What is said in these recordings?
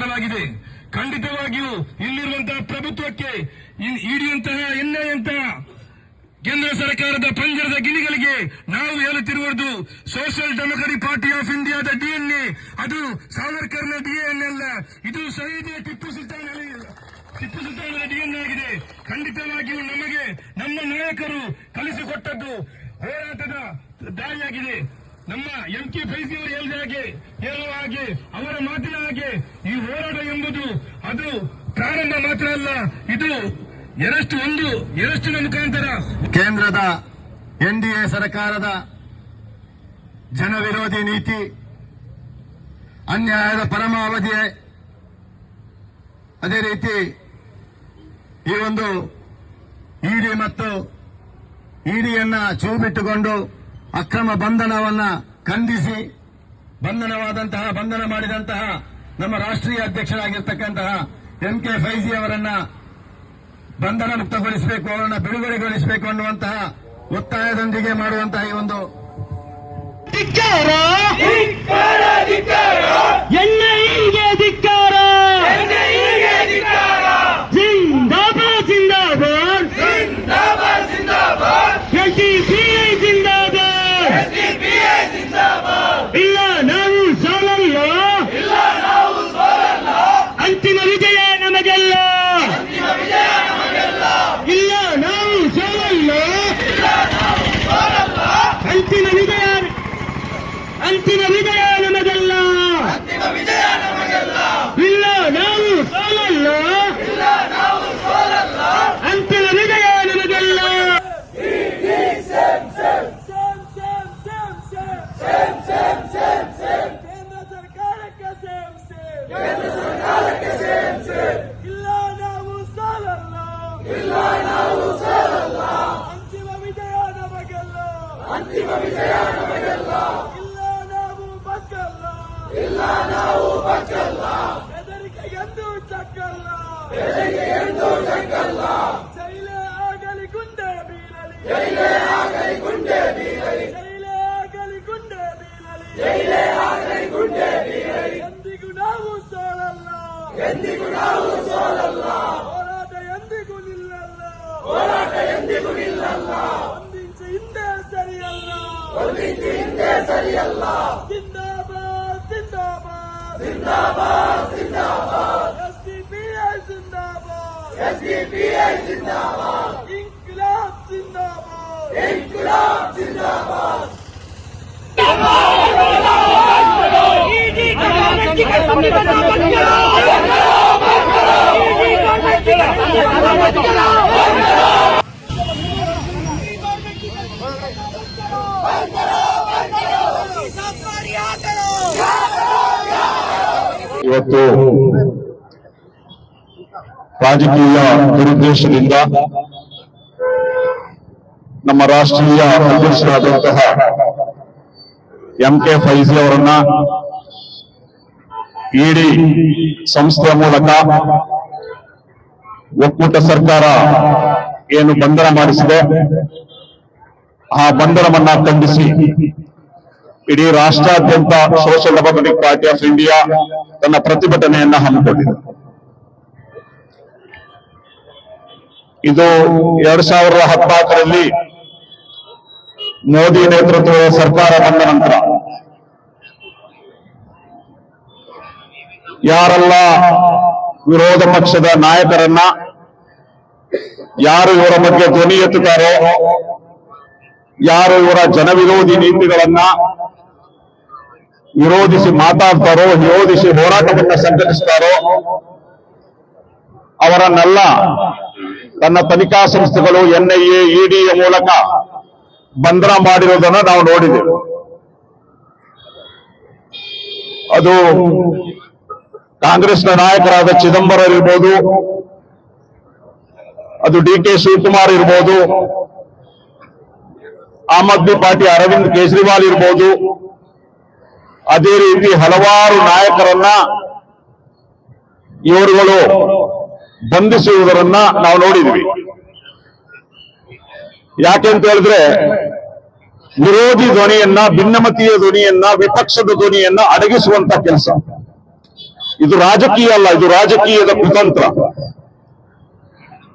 ವಿಚಾರವಾಗಿದೆ ಖಂಡಿತವಾಗಿಯೂ ಇಲ್ಲಿರುವಂತಹ ಪ್ರಭುತ್ವಕ್ಕೆ ಹಿಡಿಯುವಂತಹ ಎನ್ನೆಯಂತಹ ಕೇಂದ್ರ ಸರ್ಕಾರದ ಪಂಜರದ ಗಿಣಿಗಳಿಗೆ ನಾವು ಹೇಳುತ್ತಿರುವುದು ಸೋಷಿಯಲ್ ಡೆಮೊಕ್ರೆಟಿಕ್ ಪಾರ್ಟಿ ಆಫ್ ಇಂಡಿಯಾದ ಡಿಎನ್ಎ. ಅದು ಸಾವರ್ಕರ್ನ ಡಿಎನ್ಎ ಅಲ್ಲ. ಇದು ಸಹಿದೆ ಟಿಪ್ಪು ಸುಲ್ತಾನ್ ಟಿಪ್ಪು ಸುಲ್ತಾನರ ಡಿಎನ್ಎ ಆಗಿದೆ. ಖಂಡಿತವಾಗಿಯೂ ನಮಗೆ, ನಮ್ಮ ನಾಯಕರು ಕಲಿಸಿಕೊಟ್ಟದ್ದು ಹೋರಾಟದ ದಾರಿಯಾಗಿದೆ. ನಮ್ಮ ಎಂ ಕೆ ಫೈಸಿ ಅವರು ಹೇಳಿದ ಹಾಗೆ ಹೇಳುವ ಹಾಗೆ ಅವರ ಮಾತಿನ ಹಾಗೆ ಈ ಹೋರಾಟ ಎಂಬುದು ಅದು ಪ್ರಾರಂಭ ಮಾತ್ರ ಅಲ್ಲ, ಇದು ಎರಷ್ಟು ಒಂದು, ಎರಷ್ಟಿನ ಮುಖಾಂತರ ಕೇಂದ್ರದ ಎನ್ಡಿಎ ಸರ್ಕಾರದ ಜನವಿರೋಧಿ ನೀತಿ, ಅನ್ಯಾಯದ ಪರಮಾವಧಿ ಅದೇ ರೀತಿ ಈ ಒಂದು ಇಡಿ ಮತ್ತು ಇಡಿಯನ್ನ ಚೂಬಿಟ್ಟುಕೊಂಡು ಅಕ್ರಮ ಬಂಧನವನ್ನ ಖಂಡಿಸಿ, ಬಂಧನವಾದಂತಹ, ಬಂಧನ ಮಾಡಿದಂತಹ ನಮ್ಮ ರಾಷ್ಟ್ರೀಯ ಅಧ್ಯಕ್ಷರಾಗಿರ್ತಕ್ಕಂತಹ ಎಂ ಕೆ ಫೈಜಿ ಅವರನ್ನ ಬಂಧನ ಮುಕ್ತಗೊಳಿಸಬೇಕು ಅವರನ್ನ ಬಿಡುಗಡೆಗೊಳಿಸಬೇಕು ಅನ್ನುವಂತಹ ಒತ್ತಾಯದೊಂದಿಗೆ ಮಾಡುವಂತಹ ಈ ಒಂದು ಧಿಕ್ಕಾರ! ಎಸ್ಡಿಪಿಐ ಜಿಂದಾಬಾದ್ ಇನ್ಕ್ಲಾಬ್ ಜಿಂದಾಬಾದ್ ಇನ್ಕ್ಲಾಬ್ ಜಿಂದಾಬಾದ್ ಇವತ್ತು ರಾಜಕೀಯ ದುರುದ್ದೇಶದಿಂದ ನಮ್ಮ ರಾಷ್ಟ್ರೀಯ ಅಧ್ಯಕ್ಷರಾದಂತಹ ಎಂ ಕೆ ಫೈಜಿ ಅವರನ್ನ ಇಡಿ ಸಂಸ್ಥೆಯ ಮೂಲಕ ಒಕ್ಕೂಟ ಸರ್ಕಾರ ಏನು ಬಂಧನ ಮಾಡಿಸಿದೆ. ಆ ಬಂಧನವನ್ನ ಖಂಡಿಸಿ ಇಡೀ ರಾಷ್ಟ್ರಾದ್ಯಂತ social democratic party of India ತನ್ನ ಪ್ರತಿಭಟನೆಯನ್ನ ಹಮ್ಮಿಕೊಂಡಿದೆ. ಇದು ಎರಡ್ ಸಾವಿರದ ಹದಿನಾಲ್ಕರಲ್ಲಿ ಮೋದಿ ನೇತೃತ್ವದ ಸರ್ಕಾರ ಬಂದ ನಂತರ. ಯಾರೆಲ್ಲ ವಿರೋಧ ಪಕ್ಷದ ನಾಯಕರನ್ನ ಯಾರು ಇವರ ಬಗ್ಗೆ ಧ್ವನಿ ಎತ್ತುತ್ತಾರೋ, ಯಾರು ಇವರ ಜನವಿರೋಧಿ ನೀತಿಗಳನ್ನ ವಿರೋಧಿಸಿ ಮಾತಾಡ್ತಾರೋ, ವಿರೋಧಿಸಿ ಹೋರಾಟವನ್ನ ಸಂಘಟಿಸ್ತಾರೋ, ಅವರನ್ನೆಲ್ಲ ತನ್ನ ತನಿಖಾ ಸಂಸ್ಥೆಗಳು ಎನ್ಐಎ, ಇಡಿಯ ಮೂಲಕ ಬಂಧನ ಮಾಡಿರುವುದನ್ನು ನಾವು ನೋಡಿದ್ದೇವೆ. ಅದು ಕಾಂಗ್ರೆಸ್ನ ನಾಯಕರಾದ ಚಿದಂಬರ ಇರ್ಬೋದು, ಅದು ಡಿ ಕೆ ಶಿವಕುಮಾರ್ ಇರ್ಬೋದು, ಆಮ್ ಆದ್ಮಿ ಪಾರ್ಟಿ ಅರವಿಂದ್ ಕೇಜ್ರಿವಾಲ್ ಇರ್ಬೋದು, ಅದೇ ರೀತಿ ಹಲವಾರು ನಾಯಕರನ್ನ ಇವರುಗಳು ಬಂಧಿಸುವುದರನ್ನ ನಾವು ನೋಡಿದ್ವಿ. ಯಾಕೆಂತ ಹೇಳಿದ್ರೆ, ವಿರೋಧಿ ಧ್ವನಿಯನ್ನ, ಭಿನ್ನಮತೀಯ ಧ್ವನಿಯನ್ನ, ವಿಪಕ್ಷದ ಧ್ವನಿಯನ್ನ ಅಡಗಿಸುವಂತ ಕೆಲಸ. ಇದು ರಾಜಕೀಯ ಅಲ್ಲ, ಇದು ರಾಜಕೀಯದ ಕುತಂತ್ರ.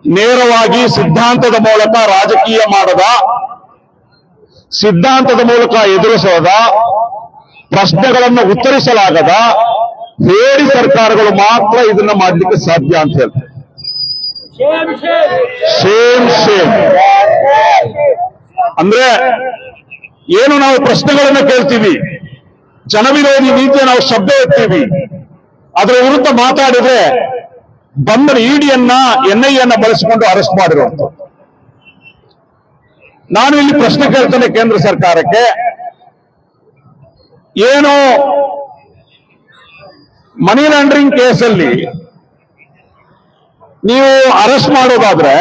ನೇರವಾಗಿ ಸಿದ್ಧಾಂತದ ಮೂಲಕ ರಾಜಕೀಯ ಮಾಡದ, ಸಿದ್ಧಾಂತದ ಮೂಲಕ ಎದುರಿಸದ, ಪ್ರಶ್ನೆಗಳನ್ನು ಉತ್ತರಿಸಲಾಗದ ಹೇಳಿ ಸರ್ಕಾರಗಳು ಮಾತ್ರ ಇದನ್ನ ಮಾಡಲಿಕ್ಕೆ ಸಾಧ್ಯ ಅಂತ ಹೇಳ್ತಾರೆ. ಸೇಮ್ ಸೇಮ್ ಅಂದ್ರೆ ಏನು ನಾವು ಪ್ರಶ್ನೆಗಳನ್ನ ಕೇಳ್ತೀವಿ? ಜನವಿರೋಧಿ ನೀತಿಯ ನಾವು ಶಬ್ದ ಎತ್ತೀವಿ. ಅದರ ವಿರುದ್ಧ ಮಾತಾಡಿದ್ರೆ ಬಂದ ಇಡಿಯನ್ನ ಎನ್ಐಎನ್ನ ಬಳಸಿಕೊಂಡು ಅರೆಸ್ಟ್ ಮಾಡಿರುವಂತ ನಾನು ಇಲ್ಲಿ ಪ್ರಶ್ನೆ ಕೇಳ್ತೇನೆ ಕೇಂದ್ರ ಸರ್ಕಾರಕ್ಕೆ. ಏನು ಮನಿ ಲಾಂಡ್ರಿಂಗ್ ಕೇಸಲ್ಲಿ ನೀವು ಅರೆಸ್ಟ್ ಮಾಡೋದಾದ್ರೆ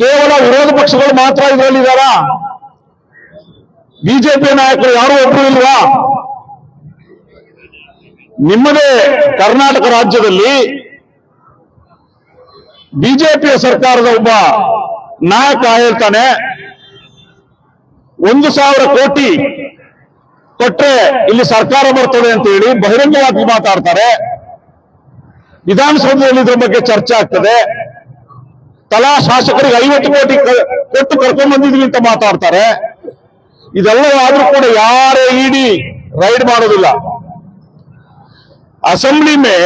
ಕೇವಲ ವಿರೋಧ ಪಕ್ಷಗಳು ಮಾತ್ರ ಇದರಲ್ಲಿದ್ದಾರ? ಬಿಜೆಪಿ ನಾಯಕರು ಯಾರು ಒಬ್ಬರು ಇಲ್ವಾ? ನಿಮ್ಮದೇ ಕರ್ನಾಟಕ ರಾಜ್ಯದಲ್ಲಿ ಬಿಜೆಪಿಯ ಸರ್ಕಾರದ ಒಬ್ಬ ನಾಯಕ ಹೇಳ್ತಾನೆ, ಒಂದು ಸಾವಿರ ಕೋಟಿ ಕೊಟ್ಟರೆ ಇಲ್ಲಿ ಸರ್ಕಾರ ಬರ್ತದೆ ಅಂತ ಹೇಳಿ ಬಹಿರಂಗವಾಗಿ ಮಾತಾಡ್ತಾರೆ. ವಿಧಾನಸೌಧದಲ್ಲಿ ಇದ್ರ ಬಗ್ಗೆ ಚರ್ಚೆ ಆಗ್ತದೆ ತಲಾ ಶಾಸಕರಿಗೆ ಐವತ್ತು ಕೋಟಿ ಕ- ಕೊಟ್ಟು ಕರ್ಕೊಂಡ್ ಬಂದಿದ್ವಿ ಅಂತ ಮಾತಾಡ್ತಾರೆ ಇದೆಲ್ಲ ಆದ್ರೂ ಕೂಡ ಯಾರೇ ಇಡಿ ರೈಡ್ ಮಾಡೋದಿಲ್ಲ असेंबली में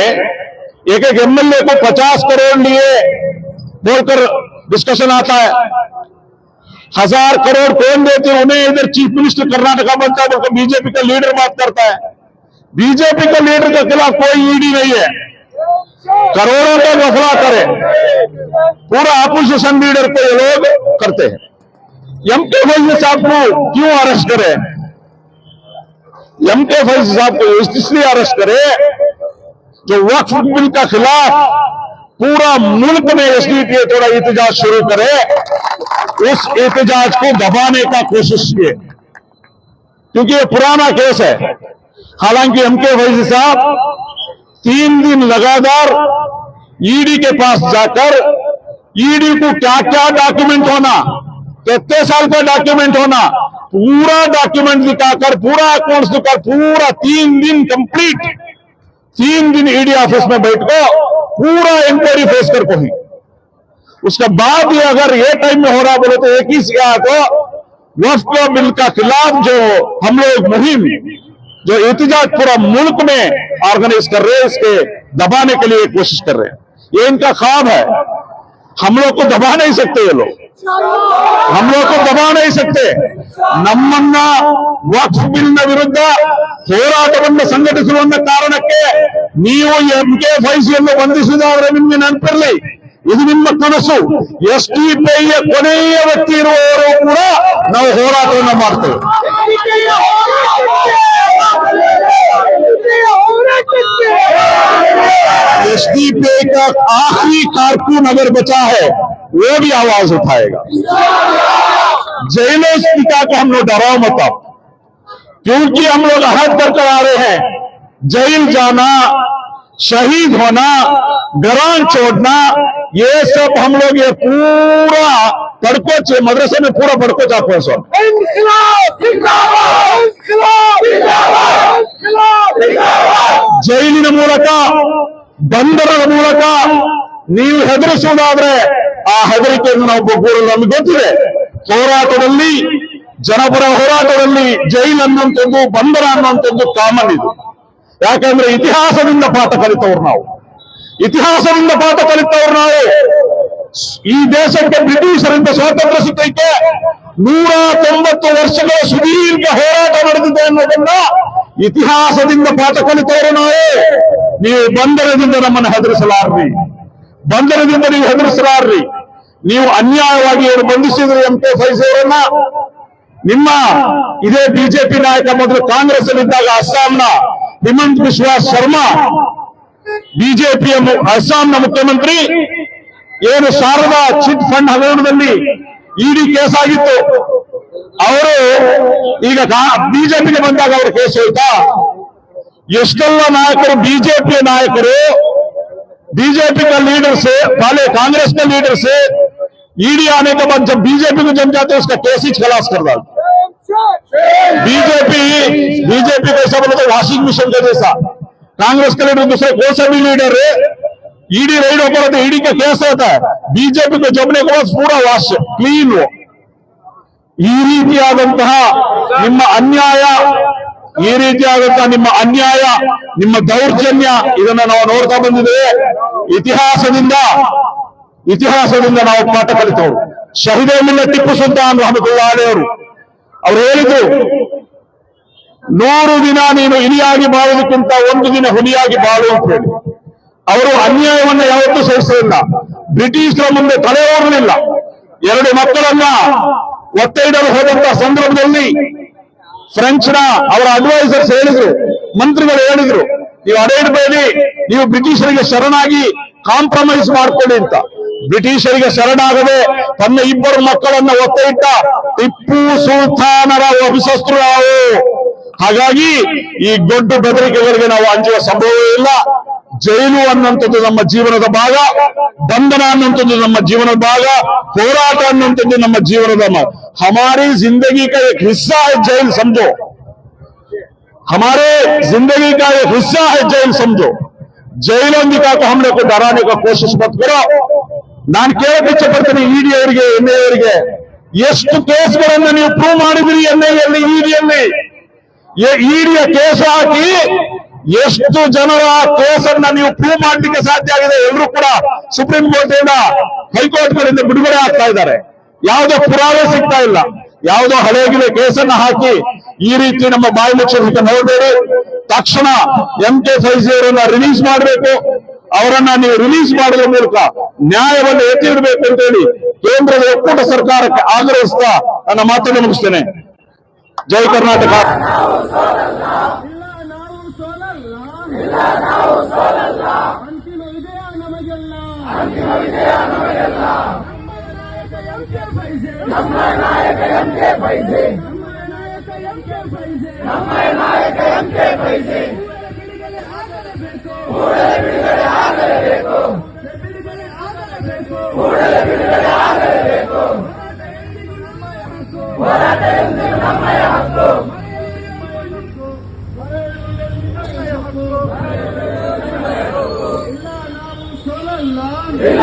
एक एक एमएलए को पचास करोड़ लिए बोलकर डिस्कशन आता है हजार करोड़ कौन देते हैं उन्हें इधर चीफ मिनिस्टर कर्नाटका बनता है बोलकर बीजेपी का लीडर बात करता है बीजेपी का लीडर के खिलाफ कोई ईडी नहीं है کروڑوں کا گفلا کرے پورا اپوزیشن لیڈر کو یہ لوگ کرتے ہیں۔ ایم کے فیض صاحب کو کیوں ارسٹ کرے ایم کے فیض صاحب کو اس لیے اریسٹ کرے جو وقف بل کا خلاف پورا ملک میں اس لیے تھوڑا احتجاج شروع کرے، اس احتجاج کو دبانے کا کوشش کیے۔ کیونکہ یہ پرانا کیس ہے۔ حالانکہ ایم کے فیض صاحب تین دن لگاتار ای ڈی کے پاس جا کر ای ڈی کو کیا کیا ڈاکومنٹ ہونا؟ کتنے سال کا ڈاکومنٹ ہونا؟ پورا ڈاکومنٹ دکھا کر، پورا اکاؤنٹس کر، پورا تین دن کمپلیٹ تین دن ای ڈی آفس میں بیٹھ کو پورا انکوائری فیس کر کو ہی اس کے بعد یہ اگر یہ ٹائم میں ہو رہا بولے تو ایک ہی سیاح کو وفق بل کا خلاف جو ہم لوگ مہم जो एहतजाज पूरा मुल्क में ऑर्गेनाइज कर रहे हैं इसके दबाने के लिए कोशिश कर रहे हैं ये इनका ख्वाब है हम लोग को दबा नहीं सकते ये लोग हम लोग को दबा नहीं सकते ನಮ್ಮನ್ನ ವಕ್ಫ್ ಬಿಲ್ನ ವಿರುದ್ಧ ಹೋರಾಟವನ್ನು ಸಂಘಟಿಸುವಂತ ಕಾರಣಕ್ಕೆ ನೀವು ಎಂ ಕೆ ಫೈಸಿಯನ್ನು ಬಂಧಿಸಿದಾದ್ರೆ ನಿಮ್ಗೆ ನೆನಪಿರಲಿ ಇದು ನಿಮ್ಮ ಕನಸು. ಎಸ್ ಟಿ ಪಿಯ ಕೊನೆಯ ವ್ಯಕ್ತಿ ಇರುವವರು ಕೂಡ ನಾವು ಹೋರಾಟವನ್ನ ಮಾಡ್ತೇವೆ. ایس ڈی پی کا آخری کارکن اگر بچا ہے وہ بھی آواز اٹھائے گا جیلوں سے کو ہم لوگ ڈراؤ مت کیونکہ ہم لوگ عہد کر کر آ رہے ہیں جیل جانا شہید ہونا गरान छोड़ना ये सब हम लोग ये पूरा पड़को चे- मदरसे में पूरा पड़को चाको है सब ಜೈಲಿನ ಮೂಲಕ ಬಂಧನದ ಮೂಲಕ ನೀವು ಹೆದರಿಸುವುದಾದ್ರೆ ಆ ಹೆದರಿಕೆಯನ್ನು ನಾವು ಒಗ್ಗೂಡಲು ನಮಗೆ ಗೊತ್ತಿದೆ ಹೋರಾಟದಲ್ಲಿ ಜನಪರ ಹೋರಾಟದಲ್ಲಿ ಜೈಲ್ ಅನ್ನುವಂಥದ್ದು ಬಂಧನ ಅನ್ನುವಂಥದ್ದು ಕಾಮನ್ ಇದು ಯಾಕಂದ್ರೆ ಇತಿಹಾಸದಿಂದ ಪಾಠ ಕಲಿತವ್ರು ನಾವು ಇತಿಹಾಸದಿಂದ ಪಾಠ ಕಲಿತವರು ನಾವು. ಈ ದೇಶಕ್ಕೆ ಬ್ರಿಟಿಷರಿಂದ ಸ್ವಾತಂತ್ರ್ಯ ಸಿಕ್ಕೈತೆ. ನೂರ ತೊಂಬತ್ತು ವರ್ಷಗಳ ಸುದೀರ್ಘ ಹೋರಾಟ ನಡೆದಿದೆ ಅನ್ನೋದನ್ನ ಇತಿಹಾಸದಿಂದ ಪಾಠ ಕಲಿತವರು ನಾವು. ನೀವು ಬಂಧನದಿಂದ ನಮ್ಮನ್ನು ಹೆದರಿಸಲಾರ್ರಿ. ಬಂಧನದಿಂದ ನೀವು ಹೆದರಿಸಲಾರ್ರಿ. ನೀವು ಅನ್ಯಾಯವಾಗಿ ಏನು ಬಂಧಿಸಿದ್ರಿ ಎಂ ಕೆ ನಿಮ್ಮ ಇದೇ ಬಿಜೆಪಿ ನಾಯಕ ಮೊದಲು ಕಾಂಗ್ರೆಸ್ ಅಲ್ಲಿದ್ದಾಗ ಅಸ್ಸಾಂನ ಹಿಮಂತ್ ಬಿಶ್ವಾಸ್ ಶರ್ಮಾ ಬಿಜೆಪಿಯ ಅಸ್ಸಾಂನ ಮುಖ್ಯಮಂತ್ರಿ ಏನು ಶಾರದಾ ಚಿಟ್ ಫಂಡ್ ಹಗರಣದಲ್ಲಿ ಇಡಿ ಕೇಸ್ ಆಗಿತ್ತು ಅವರು ಈಗ ಬಿಜೆಪಿಗೆ ಬಂದಾಗ ಅವರು ಕೇಸ್ ಹೋಯ್ತಾ ಎಷ್ಟೆಲ್ಲ ನಾಯಕರು ಬಿಜೆಪಿಯ ನಾಯಕರು बीजेपी का लीडर से पहले कांग्रेस का लीडर से ईडी आने के बाद जब बीजेपी को जम जाते हैं उसका केस ही खलास कर डालते बीजेपी बीजेपी कैसा बोले तो वॉशिंग मशीन का जैसा कांग्रेस के लीडर दूसरे कौन सा भी लीडर है ईडी रेड ऊपर होता है ईडी का केस होता है बीजेपी को जमने के बाद पूरा वाश क्लीन वो ಈ ರೀತಿಯಾದಂತಹ ನಿಮ್ಮ ಅನ್ಯಾಯ ಈ ರೀತಿಯಾದಂತಹ ನಿಮ್ಮ ಅನ್ಯಾಯ ನಿಮ್ಮ ದೌರ್ಜನ್ಯ ಇದನ್ನ ನಾವು ನೋಡ್ತಾ ಬಂದಿದ್ದೇವೆ ಇತಿಹಾಸದಿಂದ ಇತಿಹಾಸದಿಂದ ನಾವು ಪಾಠ ಕಲಿತವರು ಶಹೀದೇ ಮಿಲ್ಲ ಟಿಪ್ಪು ಸುಲ್ತಾನ್ ರಹಮತುಲ್ಲಾ ಅಲಿ ಅವರು ಅವ್ರು ಹೇಳಿದ್ರು ನೂರು ದಿನ ನೀನು ಇಲಿಯಾಗಿ ಬಾಳುವುದಕ್ಕಿಂತ ಒಂದು ದಿನ ಹುಲಿಯಾಗಿ ಬಾಳು ಅಂತ ಹೇಳಿ. ಅವರು ಅನ್ಯಾಯವನ್ನ ಯಾವತ್ತೂ ಸಹಿಸಲಿಲ್ಲ. ಬ್ರಿಟಿಷರ ಮುಂದೆ ತಲೆ ಓಡಲಿಲ್ಲ. ಎರಡು ಮಕ್ಕಳನ್ನ ಒತ್ತೆ ಇಡಲು ಹೋದಂತ ಸಂದರ್ಭದಲ್ಲಿ ಫ್ರೆಂಚ್ನ ಅವರ ಅಡ್ವೈಸರ್ಸ್ ಹೇಳಿದ್ರು, ಮಂತ್ರಿಗಳು ಹೇಳಿದ್ರು, ನೀವು ಅಡೆ ಇಡಬೇಡಿ ನೀವು ಬ್ರಿಟಿಷರಿಗೆ ಶರಣಾಗಿ ಕಾಂಪ್ರಮೈಸ್ ಮಾಡ್ಕೊಳ್ಳಿ ಅಂತ. ಬ್ರಿಟಿಷರಿಗೆ ಶರಣಾಗದೆ ತನ್ನ ಇಬ್ಬರು ಮಕ್ಕಳನ್ನ ಒತ್ತೆ ಇಟ್ಟ ಟಿಪ್ಪು ಸುಲ್ತಾನರ ವಂಶಸ್ಥರು ನಾವು ಹಾಗಾಗಿ ಈ ದೊಡ್ಡ ಬೆದರಿಕೆಗಳಿಗೆ ನಾವು ಅಂಜುವ ಸಂಭವವೇ ಇಲ್ಲ ಜೈಲು ಅನ್ನುವಂಥದ್ದು ನಮ್ಮ ಜೀವನದ ಭಾಗ ಬಂಧನ ಅನ್ನುವಂಥದ್ದು ನಮ್ಮ ಜೀವನದ ಭಾಗ ಹೋರಾಟ ಅನ್ನುವಂಥದ್ದು ನಮ್ಮ ಜೀವನದ ಮ- ಹಮಾರಿ जिंदगी का एक हिस्सा है जेल समझो हमारे जिंदगी का एक हिस्सा है जेल समझो ಜೈಲೊಂದಿಗೆ ಹಾಕಿ ಹಮ್ಲೆ को डराने का कोशिश मत करो ನಾನು ಕೇಳಕ್ಕೆ ಇಚ್ಛೆ ಪಡ್ತೀನಿ ಇಡಿ ಅವರಿಗೆ ಎನ್ ಅವರಿಗೆ ಎಷ್ಟು ಕೇಸ್ಗಳನ್ನ ನೀವು ಪ್ರೂವ್ ಮಾಡಿದಿರಿ ಎನ್ ಐಯಲ್ಲಿ ಇಡಿಯಲ್ಲಿ ಇಡಿಯ ಕೇಸ್ ಹಾಕಿ ಎಷ್ಟು ಜನರ ಕೇಸನ್ನ ನೀವು ಪ್ರೂವ್ ಮಾಡಲಿಕ್ಕೆ ಸಾಧ್ಯ ಆಗಿದೆ ಎಲ್ಲರೂ ಕೂಡ ಸುಪ್ರೀಂ ಕೋರ್ಟ್ ಇಂದ ಹೈಕೋರ್ಟ್ ಬಿಡುಗಡೆ ಆಗ್ತಾ ಇದ್ದಾರೆ. ಯಾವುದೋ ಪುರಾವೆ ಸಿಗ್ತಾ ಇಲ್ಲ. ಯಾವುದೋ ಹಳೆಗಿಲೆ ಕೇಸನ್ನ ಹಾಕಿ ಈ ರೀತಿ ನಮ್ಮ ಬಾಯಿ ಮುಚ್ಚೋದಕ್ಕೆ ನೋಡಬೇಡಿ. ತಕ್ಷಣ ಎಂ ಕೆ ಫೈಸಿ ಅವರನ್ನ ರಿಲೀಸ್ ಮಾಡಬೇಕು. ಅವರನ್ನ ನೀವು ರಿಲೀಸ್ ಮಾಡುವ ಮೂಲಕ ನ್ಯಾಯವನ್ನು ಎತ್ತಿ ಇಡಬೇಕು ಅಂತ ಹೇಳಿ ಕೇಂದ್ರದ ಒಕ್ಕೂಟ ಸರ್ಕಾರಕ್ಕೆ ಆಗ್ರಹಿಸ್ತಾ ನನ್ನ ಮಾತನ್ನು ಮುಗಿಸ್ತೇನೆ. ಜೈ ಕರ್ನಾಟಕ ಇಲ್ಲ ನಾವು ಸೋಲಲ್ಲ ಅಂತಿಮ ವಿಜಯ ನಮಗೆಲ್ಲ ಅಂತಿಮ ವಿಜಯ ನಮಗೆಲ್ಲ ನಮ್ಮ ನಾಯಕ ಎಂ ಕೆ ಪೈಸೆ ನಮ್ಮ ನಾಯಕ ಎಂ ಕೆ ಪೈಸೆ ನಮ್ಮ ನಾಯಕ ಎಂ ಕೆ ಪೈಸೆ ಬಿಡುಗಡೆ ಆಗಲೇಬೇಕು ಕೂಡಲೇ ಬಿಡುಗಡೆ ಆಗಲೇಬೇಕು ಬಿಡುಗಡೆ ಆಗಲೇಬೇಕು ಕೂಡಲೇ ಬಿಡುಗಡೆ ಆಗಲೇಬೇಕು ಹೋರಾಟ ಎಂದಿಗೂ ನಮ್ಮಯ ಹಕ್ಕು ಇಲ್ಲ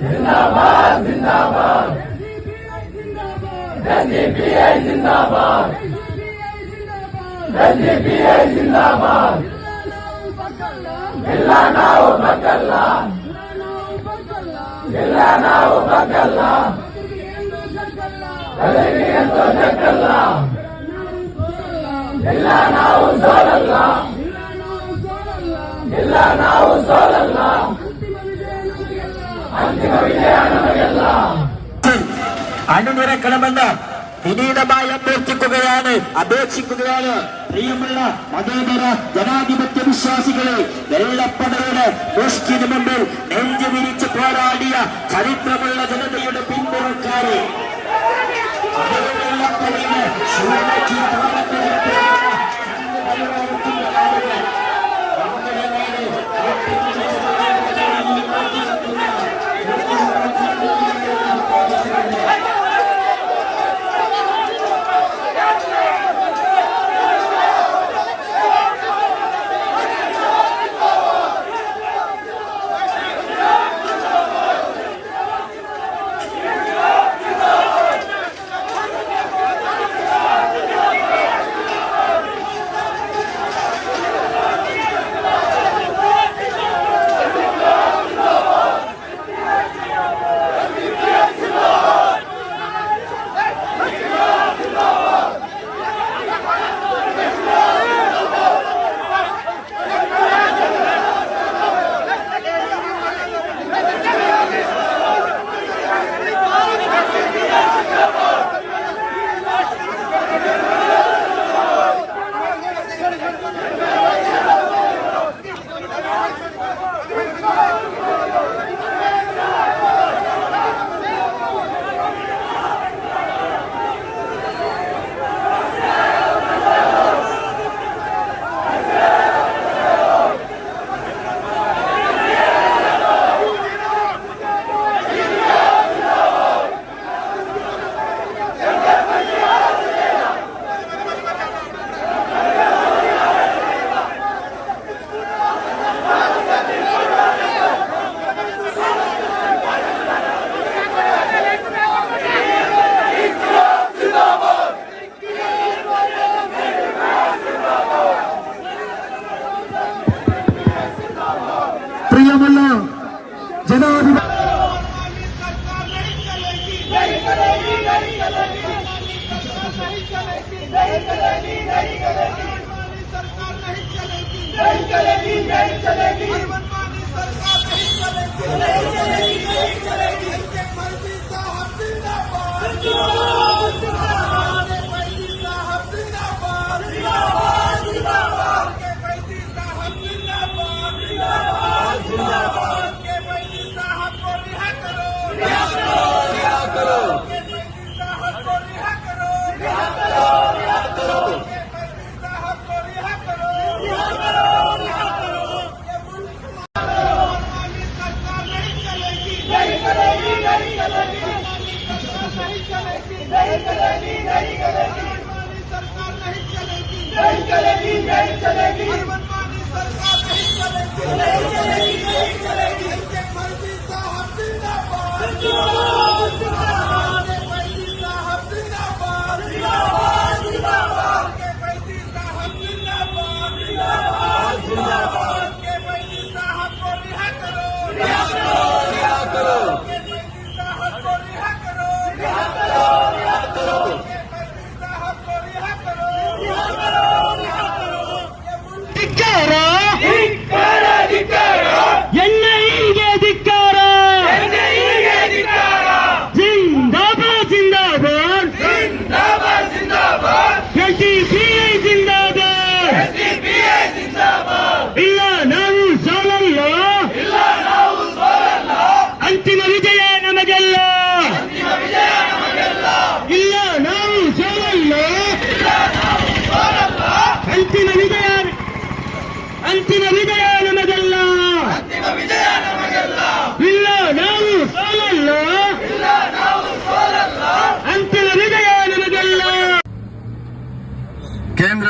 ಜಿಂದಾಬಾದ್ ಜಿಂದಾಬಾದ್ ಎಸ್ಡಿಪಿಐ ಜಿಂದಾಬಾದ್ ಎಸ್ಡಿಪಿಐ ಜಿಂದಾಬಾದ್ ಇಲ್ಲ ನಾವು ಬಗ್ಗಲ್ಲ ಇಲ್ಲ ನಾವು ಬಗ್ಗಲ್ಲ ಬದಲಿಗೆ ಎಂದು ಜಗ್ಗಲ್ಲ ಇಲ್ಲ ನಾವು ಸೋಲಲ್ಲ ಇಲ್ಲ ನಾವು ಸೋಲಲ್ಲ ಅಂತಿಮ ವಿಜಯ ನಮಗೆಲ್ಲ അണുനിര കടമെന്ന് വിനീതമായി അഭ്യർത്ഥിക്കുകയാണ് അപേക്ഷിക്കുകയാണ് പ്രിയമുള്ള മതേതര ജനാധിപത്യ വിശ്വാസികളെ വെള്ളപ്പടയുടെ മുഷ്കിന് മുമ്പിൽ നെഞ്ചു വിരിച്ച് പോരാടിയ ചരിത്രമുള്ള ജനതയുടെ പിന്തുണക്കാരെ Thank you.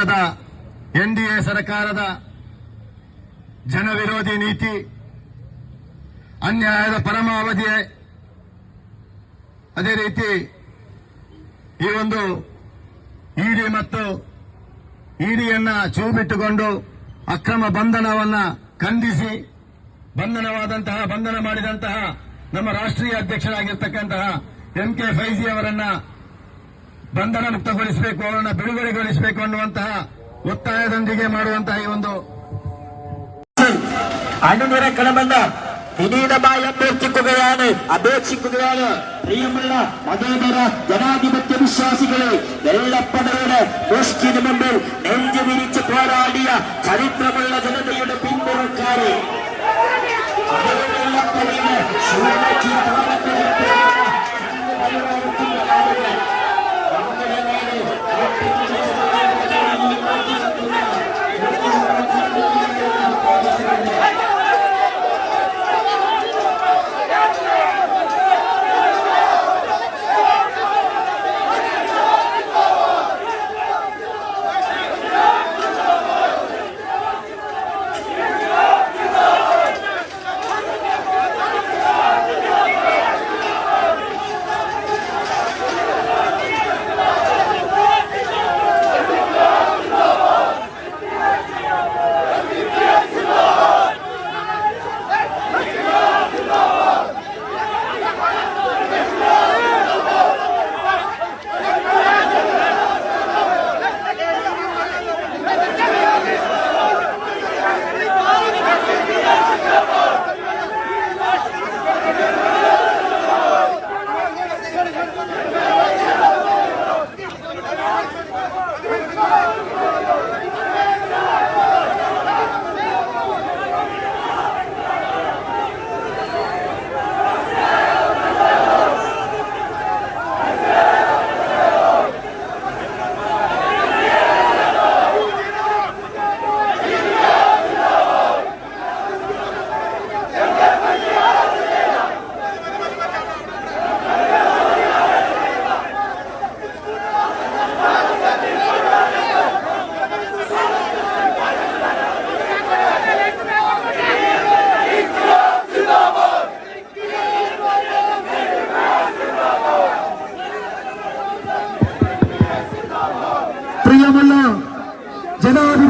ಸರ್ಕಾರದ ಎನ್ಡಿಎ ಸರ್ಕಾರದ ಜನವಿರೋಧಿ ನೀತಿ, ಅನ್ಯಾಯದ ಪರಮಾವಧಿ ಅದೇ ರೀತಿ ಈ ಒಂದು ಇಡಿ ಮತ್ತು ಇಡಿಯನ್ನ ಚೂಬಿಟ್ಟುಕೊಂಡು ಅಕ್ರಮ ಬಂಧನವನ್ನ ಖಂಡಿಸಿ, ಬಂಧನವಾದಂತಹ, ಬಂಧನ ಮಾಡಿದಂತಹ ನಮ್ಮ ರಾಷ್ಟ್ರೀಯ ಅಧ್ಯಕ್ಷರಾಗಿರ್ತಕ್ಕಂತಹ ಎಂ ಕೆ ಫೈಜಿ ಅವರನ್ನ ಬಂಧನ ಮುಕ್ತಗೊಳಿಸಬೇಕು ಅವರನ್ನು ಬಿಡುಗಡೆಗೊಳಿಸಬೇಕು ಅನ್ನುವಂತಹ ಒತ್ತಾಯದೊಂದಿಗೆ ಮಾಡುವಂತಹ ಈ ಒಂದು ಅಣುನೆರೆ ಕಡೆಬಂದ ಹಿಡಿದ ಬಾಯಿ ಅಭ್ಯರ್ಥಿಕೊಗಿದ್ದಾನೆ ಅಭೇಕ್ಷಿಕೊಗಿದ್ದಾನೆ ಪ್ರಿಯಮಲ್ಲ ಮದೇಬರ ಜನಾಧಿಪತ್ಯ ವಿಶ್ವಾಸಿಗಳು ಎಲ್ಲಪ್ಪನವರ ಗೋಷ್ಠಿಯ ಮುಂದೆ ನೆಂಜ ವಿರಿಚ ಪೋರಾಡಿಯ ಚರಿತ್ರಮಲ್ಲ ಜನತೆಯನ್ನು ಪಿಂಬರುತ್ತಾರೆ ಎಲ್ಲಪ್ಪನಿಗೆ